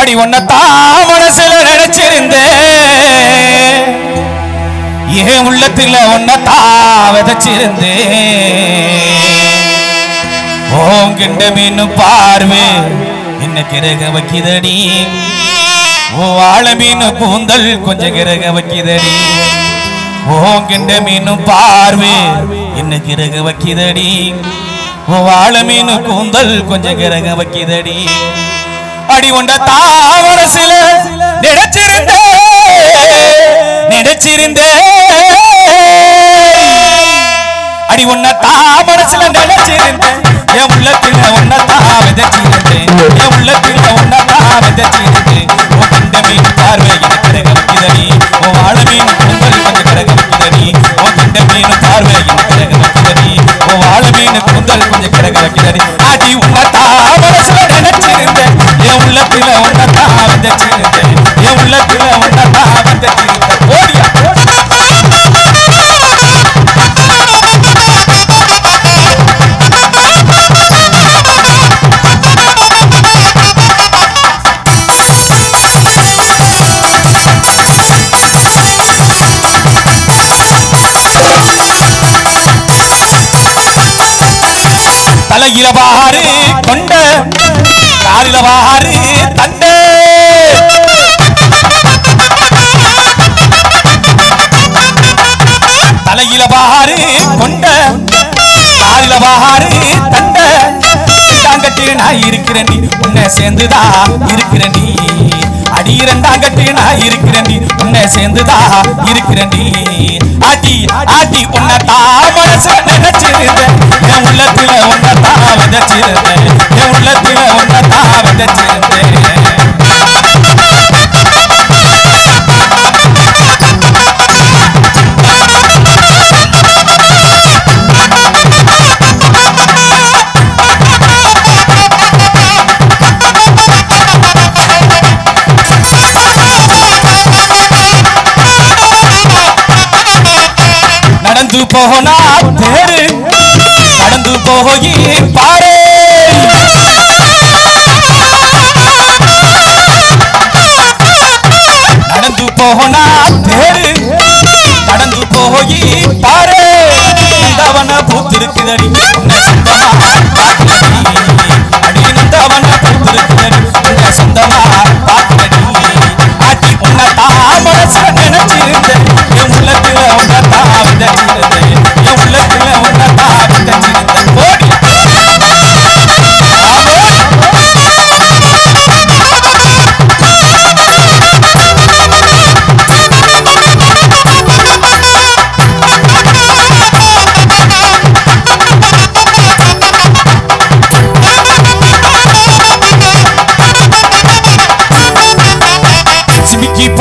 அடி ஒன்னத்தான் மனசுல நினைச்சிருந்தேன் ஏன் உள்ளத்துல ஒன்னத்தான் விதைச்சிருந்தேன் ஓங்கிண்ட மீன் பார்வை என்ன கிரக வைக்கிதடி? ஓ வாழ மீன் கூந்தல் கொஞ்சம் கிரக வைக்கிதடி? ஓங்கிண்ட மீனும் பார்வை என்ன கிரக வைக்கிதடி? ஓ வாழ மீன் கூந்தல் கொஞ்சம் கிரக வைக்கிதடி? அடி உண்ட தாவர சில நினைச்சிருந்தே நினைச்சிருந்தே. அடி உன்ன தாமரசில நினைச்சிருந்தேன் என் உள்ளத்தில் உன்ன தாவதச்சிருந்தேன் என் உள்ளத்தில் உன்ன தாவதச்சிருந்தேன் உன் கண்ட மீன் பார்வை எனக்கு கிரக உன் வாழ மீன் பொங்கல் கொஞ்சம் கிரக உன் கண்ட மீன் பார்வை எனக்கு கிரக உன் வாழ மீன் பொங்கல் கொஞ்சம் கிரக அடி உன்ன கையில பாரு கொண்ட காலில பாரு தண்ட. தலையில பாரு கொண்ட. காலில பாரு தண்ட. இரண்டாங்கட்டு நான் இருக்கிறேன் நீ உன்னை சேர்ந்துதா இருக்கிறேன் நீ. அடி இரண்டாங்கட்டு நான் இருக்கிறேன் நீ உன்னை சேர்ந்துதா இருக்கிறேன் நீ. அடி அடி உன்னை தான் மனசு நினைச்சிருந்தேன். என் விதைச்சிருந்தேன் என் உள்ளத்துல உன்னை விதைச்சிருந்தேன் நடந்து போனா நடந்து பாரு நடந்து போனா கடந்து நடந்து போகி பாரு தவன பூத்திருக்குதடி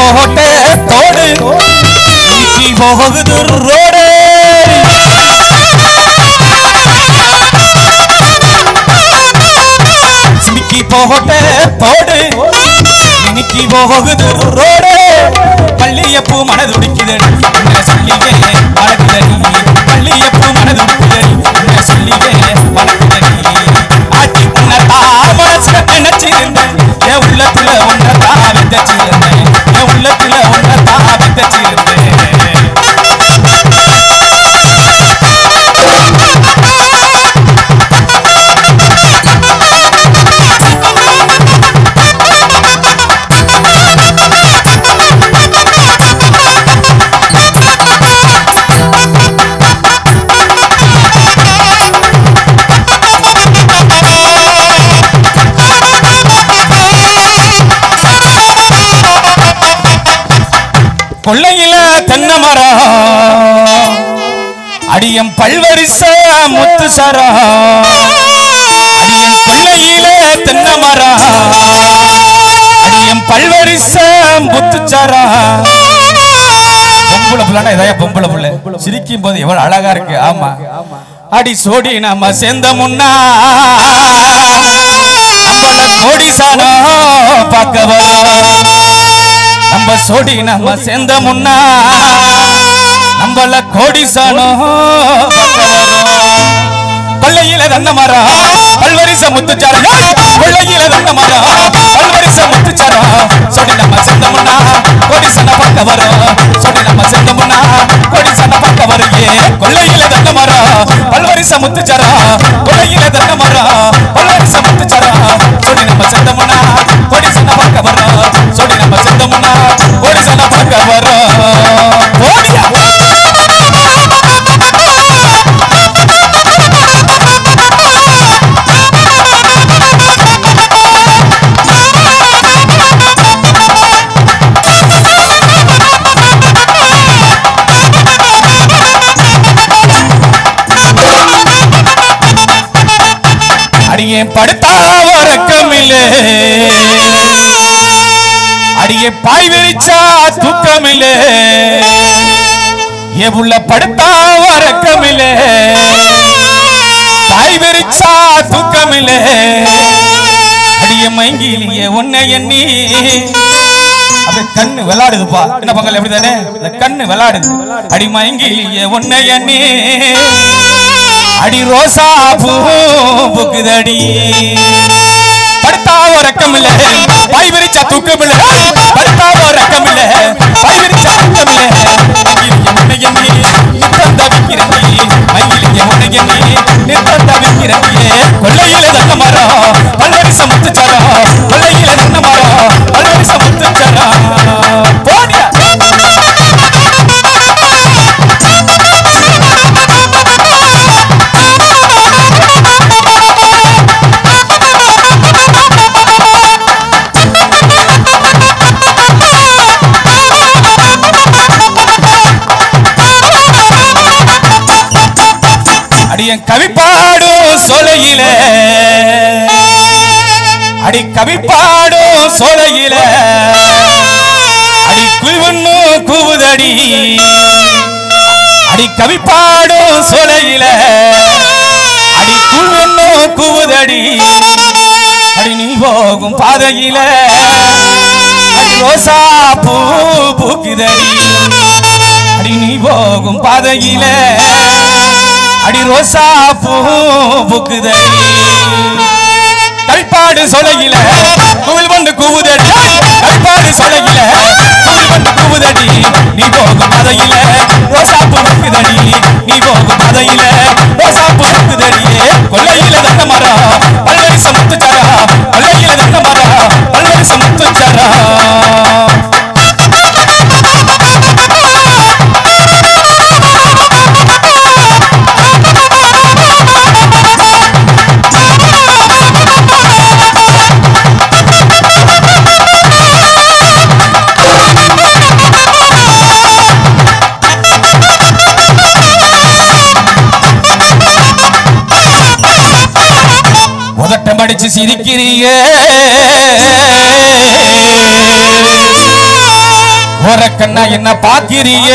சிமிக்கி போட்ட போகுது ரோடு சிக்கி போட்ட தோடு சிமிக்கி போகுது ரோடு பள்ளியப்பூ மனதுடிக்குதடி உன்னை சொல்லியே மறக்குதடி பள்ளியப்பூ மனதுடிக்குதடி சொல்லியே மறக்குதடி ஆட்டி உன்னை மனசுல நினைச்சிருந்தேன் என் உள்ளத்துல உன்னை தான் உன்னை தான் விதைச்சிருந்தேன் கொள்ளையில தென்னை மரம். அடியம் பல்வரிச முத்து சரா அடியம் கொள்ளையில தென்னை மரம். அடியம் பல்வரிச முத்து சரா பொம்பளை புள்ளனா இதையா பொம்பளை புள்ள? சிரிக்கும் போது எவ்வளவு அழகா இருக்கு. ஆமா. அடி சோடி நம்ம சேர்ந்த முன்னா. நம்மள கோடிசானோ பார்க்க வரும். நம்ம சோடி நம்ம சேர்ந்த முன்னா. நம்மள கோடிசானோ கொள்ளையில தந்த மரம் பல்வரிச முத்துச்சாரா கொள்ளையில தந்த மரம் பல்வரிச முத்துச்சாரா சோடி நம்ம சேர்ந்த முன்னா கோடிசன பக்க வரும் சோடி நம்ம சேர்ந்த முன்னா கோடிசன பக்க வரும் ஏ கொள்ளையில தந்த மரம் பல்வரிச முத்துச்சாரா கொள்ளையில தந்த மரம் அடியே படுத்தா வரக்கமில்லே அடியே பாய் விரிச்சா தூக்கமில்லே. ஏ உள்ள படுத்தா வரக்கமில்லே பாய் விரிச்சா தூக்கமில்லே. அடியே மயங்கிலியே உன்னை எண்ணி. அப்படியே கண்ணு விளாடுதுப்பா. என்ன பங்கல் எப்படி தானே கண்ணு விளாடுது. அடி மயங்கிலியே உன்னை எண்ணி. அடி ரோசா பூ புக்குதடி படுத்தாவோ ரக்கமில்ல பாய் விரிச்சா தூக்கமில்ல. படுத்தாவோ ரக்கமில்ல பாய் விரிச்சா தூக்கமில்ல. மயிலிய முன்னைய நீ அடியன் என் கவிப்பாடும் சோலையில. அடி கவிப்பாடும் சொலையில. அடி குயிவண்ணு கூவுதடி. அடி கவிப்பாடும் சொலையில. அடி குயிவண்ணு கூவுதடி. அடி நீ போகும் பாதையில. அடி ரோசா பூ பூக்குதடி. அடி நீ போகும் பாதையில. ரோசா பூ பூக்குதடி கல்பாடு சொலையில குவில் வந்து கூவுதடி. கல்பாடு சொலகில குவில் வந்து கூவுதடி. நீ போகும் பாதையில ரோசா பூக்குதடி நீ போகும் பாதையில ரோசா பூக்குதடியே பூக்குதடி சிரிக்கிறீங்க. ஒரு கண்ணா என்ன பாக்கிறீங்க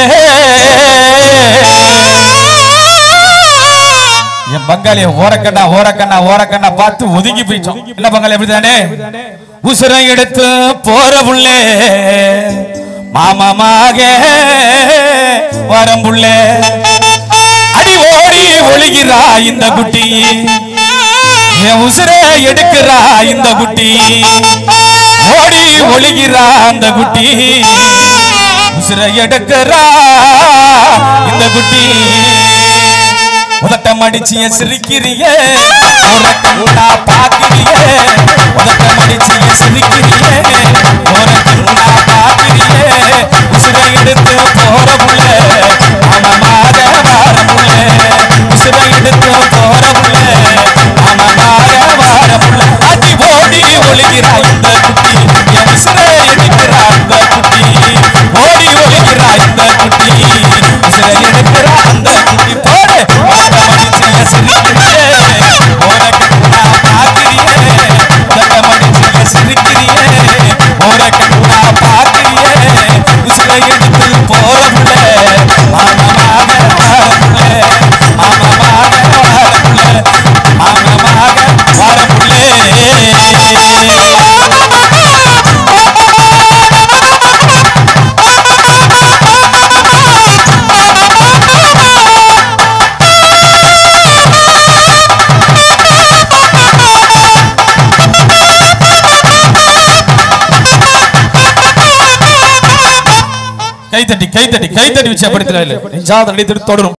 என் பங்காளி ஓரக்கண்ணா ஓரக்கண்ணா ஓரக்கண்ணா பார்த்து ஒதுங்கி போயிட்டோம் என்ன பங்காளி எப்படிதானே உசுரை எடுத்து போற புள்ளே மாமமாக வரம்புள்ளே அடி ஓடி ஒழுகிறா இந்த குட்டி. என் உசுரே எடுக்கிறா இந்த குட்டி. ஓடி ஒழுகிறா அந்த குட்டி. உசுரை எடுக்கிறா இந்த குட்டி. உதட்டம் அடிச்சிய சிரிக்கிறிய. உரக்கண்ணா பாக்கிறிய உதட்டம் அடிச்சிய கைத்தட்டி கைத்தட்டி கைத்தட்டி உற்சாகப்படுத்துகிறார்கள் நெஞ்சாத தொடரும்